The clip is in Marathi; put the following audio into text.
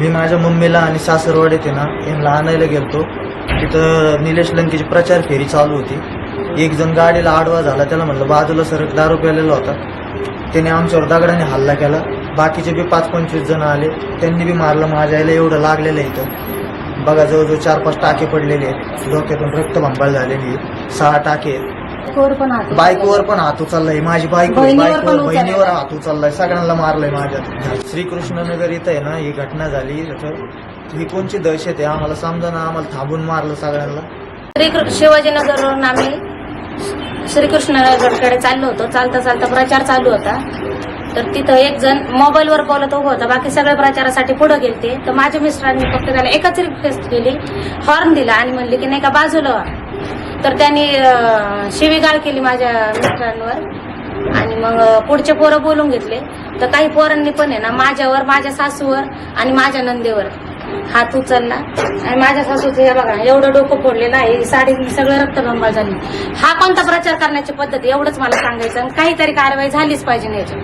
मी माझ्या मम्मीला आणि सासरवाड येते ना यांना आणायला गेलतो. तिथं निलेश लंकेची प्रचार फेरी चालू होती. एक जण गाडीला आडवा झाला त्याला म्हटलं बाजूला सरक दारू प्यालेला होता. त्याने आमच्यावर दगडाने हल्ला केला. बाकीचे बी पाच पंचवीस जण आले. त्यांनी बी मारलं माझ्या आईला एवढं लागलेलं आहे इथं. बघा जवळजवळ चार पाच टाके पडलेले आहेत. डोक्यातून रक्त भांबाळ झालेली आहे. सहा टाके आहेत. पण हात बायकोवर पण हात उचललाय. माझी बायको बहिणीवर पण उचललाय. बहिणीवर हात उचललाय. सगळ्यांना मारलंय माझ्या श्रीकृष्णनगर इथं आहे ना ही घटना झाली. तर ही कोणची दहशत आहे? आम्हाला समजा ना आम्हाला थांबून मारलं सगळ्यांना. श्री शिवाजीनगरवरून आम्ही श्रीकृष्णनगरकडे चाललो होतो. चालता चालता प्रचार चालू होता. तर तिथं एक जण मोबाईलवर बोलत उभं होता. बाकी सगळे प्रचारासाठी पुढे गेलते. तर माझ्या मिस्टरांनी फक्त त्याला एकच रिक्वेस्ट केली. हॉर्न दिला आणि म्हणले की नाही का बाजूला व्हा. तर त्यांनी शिवीगाळ केली माझ्या मिस्टरांवर आणि मग पुढचे पोरं बोलून घेतले. तर काही पोरांनी पण आहे ना माझ्यावर माझ्या सासूवर आणि माझ्या नंदेवर हात उचलला. आणि माझ्या सासूचं हे बघा एवढं डोकं फोडलेलं आहे. साडी सगळं रक्तबंबाळ झाली. हा कोणता प्रचार करण्याची पद्धत एवढंच मला सांगायचं आणि काहीतरी कारवाई झालीच पाहिजे ना याची